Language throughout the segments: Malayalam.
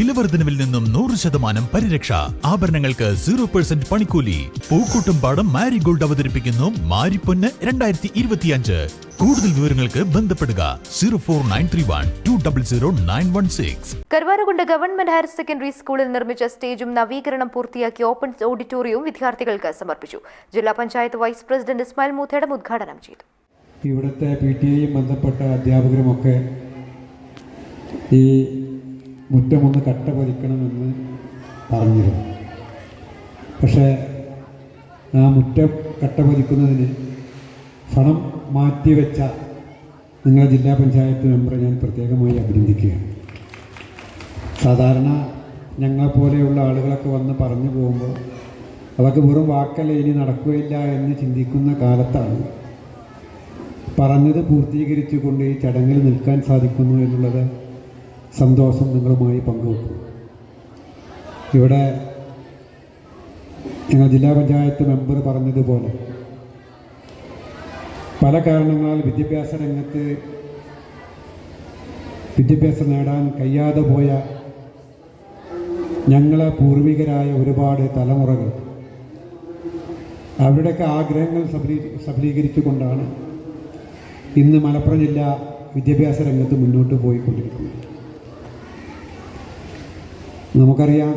വിലവർദ്ധനവിൽ നിന്നും നൂറ് ശതമാനം പരിരക്ഷ. ആഭരണങ്ങൾക്ക് സീറോ പെർസെന്റ് പണിക്കൂലി. പൂക്കൂട്ടും പാടം മാരിഗോൾഡ് അവതരിപ്പിക്കുന്നു മാരിപ്പൊന്ന് രണ്ടായിരത്തി ഇരുപത്തിയഞ്ച് കൂടുതൽ വിവരങ്ങൾക്ക് ബന്ധപ്പെടുക zero four nine three one two double zero nine one six. Karuvarakundu government higher secondary സ്കൂളിൽ നിർമ്മിച്ച സ്റ്റേജും നവീകരണം പൂർത്തിയാക്കിയ ഓപ്പൺ ഓഡിറ്റോറിയവും വിദ്യാർത്ഥികൾക്ക് സമർപ്പിച്ചു. ജില്ലാ പഞ്ചായത്ത് വൈസ് പ്രസിഡന്റ് ഇസ്മായിൽ മൂത്തേടം ഉദ്ഘാടനം ചെയ്തു. ഇവിടുത്തെ പി ടി ഐയും ബന്ധപ്പെട്ട അധ്യാപകരുമൊക്കെ ഈ മുറ്റമൊന്ന് കട്ട പതിക്കണമെന്ന് പറഞ്ഞിരുന്നു. പക്ഷേ ആ മുറ്റം കട്ട പതിക്കുന്നതിന് പണം മാറ്റിവെച്ച നിങ്ങളുടെ ജില്ലാ പഞ്ചായത്ത് മെമ്പറെ ഞാൻ പ്രത്യേകമായി അഭിനന്ദിക്കുകയാണ്. സാധാരണ ഞങ്ങളെപ്പോലെയുള്ള ആളുകളൊക്കെ വന്ന് പറഞ്ഞു പോകുമ്പോൾ അതൊക്കെ വെറും വാക്കല്ല ഇനി നടക്കുകയില്ല എന്ന് ചിന്തിക്കുന്ന കാലത്താണ് പറഞ്ഞത് പൂർത്തീകരിച്ചുകൊണ്ട് ഈ ചടങ്ങിൽ നിൽക്കാൻ സാധിക്കുന്നു എന്നുള്ളത് സന്തോഷം നിങ്ങളുമായി പങ്കുവെക്കും. ഇവിടെ ഞങ്ങൾ ജില്ലാ പഞ്ചായത്ത് മെമ്പർ പറഞ്ഞതുപോലെ പല കാരണങ്ങളാൽ വിദ്യാഭ്യാസ രംഗത്ത് വിദ്യാഭ്യാസം നേടാൻ കഴിയാതെ പോയ ഞങ്ങളെ പൂർവികരായ ഒരുപാട് തലമുറകൾ. അവരുടെയൊക്കെ ആഗ്രഹങ്ങൾ സഫലീ സഫലീകരിച്ചുകൊണ്ടാണ് ഇന്ന് മലപ്പുറം ജില്ല വിദ്യാഭ്യാസ രംഗത്ത് മുന്നോട്ട് പോയിക്കൊണ്ടിരിക്കുന്നത്. നമുക്കറിയാം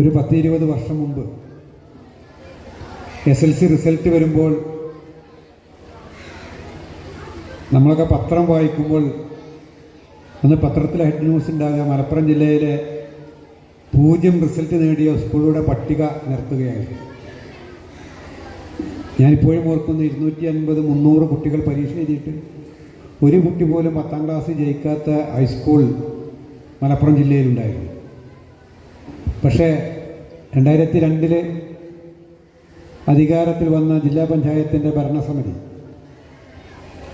ഒരു പത്ത് ഇരുപത് വർഷം മുമ്പ് എസ് എൽ സി റിസൾട്ട് വരുമ്പോൾ നമ്മളൊക്കെ പത്രം വായിക്കുമ്പോൾ അന്ന് പത്രത്തിലെ ഹെഡ് ന്യൂസ് ഉണ്ടാകുക മലപ്പുറം ജില്ലയിലെ പൂജ്യം റിസൾട്ട് നേടിയ സ്കൂളുകളുടെ പട്ടിക നിർത്തുകയായിരുന്നു ഞാനിപ്പോഴും ഓർക്കുന്നു ഇരുന്നൂറ്റി അൻപത് മുന്നൂറ് കുട്ടികൾ പരീക്ഷ എഴുതിയിട്ട് ഒരു കുട്ടി പോലും പത്താം ക്ലാസ് ജയിക്കാത്ത ഹൈസ്കൂൾ മലപ്പുറം ജില്ലയിലുണ്ടായിരുന്നു. പക്ഷേ രണ്ടായിരത്തി രണ്ടിൽ അധികാരത്തിൽ വന്ന ജില്ലാ പഞ്ചായത്തിന്റെ ഭരണസമിതി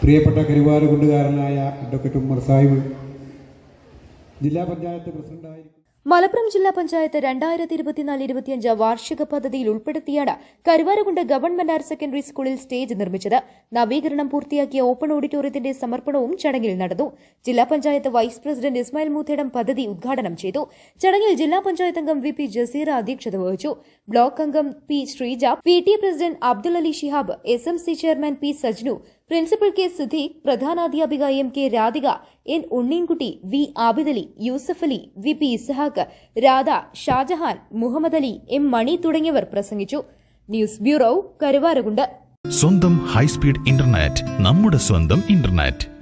പ്രിയപ്പെട്ട കരുവാരുകുണ്ടുകാരനായ അഡ്വക്കേറ്റ് ഉമ്മർ സാഹിബ് ജില്ലാ പഞ്ചായത്ത് പ്രസിഡന്റായിരിക്കും മലപ്പുറം ജില്ലാ പഞ്ചായത്ത് രണ്ടായിരത്തി ഇരുപത്തിനാല് ഇരുപത്തിയഞ്ച് വാർഷിക പദ്ധതിയിൽ ഉൾപ്പെടുത്തിയാണ് കരുവാരകുണ്ട് ഗവൺമെന്റ് ഹയർ സെക്കൻഡറി സ്കൂളിൽ സ്റ്റേജ് നിർമ്മിച്ചത്. നവീകരണം പൂർത്തിയാക്കിയ ഓപ്പൺ ഓഡിറ്റോറിയത്തിന്റെ സമർപ്പണവും ചടങ്ങിൽ നടന്നു. ജില്ലാ പഞ്ചായത്ത് വൈസ് പ്രസിഡന്റ് ഇസ്മായിൽ മൂത്തേടം പദ്ധതി ഉദ്ഘാടനം ചെയ്തു. ചടങ്ങിൽ ജില്ലാ പഞ്ചായത്ത് അംഗം വി പി ജസീറ അധ്യക്ഷത വഹിച്ചു. ബ്ലോക്ക് അംഗം P Sreeja P T president Abdul Ali Shihab S M C chairman P Sajnu principal K Siddique പ്രധാനാധ്യാപിക M K Radhika N Unneenkutty V Abidali Yusuf Ali V P Ishaq Radha Shajahan Muhammad Ali M Mani തുടങ്ങിയവർ പ്രസംഗിച്ചു. News bureau Karuvarakundu. സ്വന്തം ഹൈസ്പീഡ് ഇന്റർനെറ്റ് നമ്മുടെ സ്വന്തം ഇന്റർനെറ്റ്.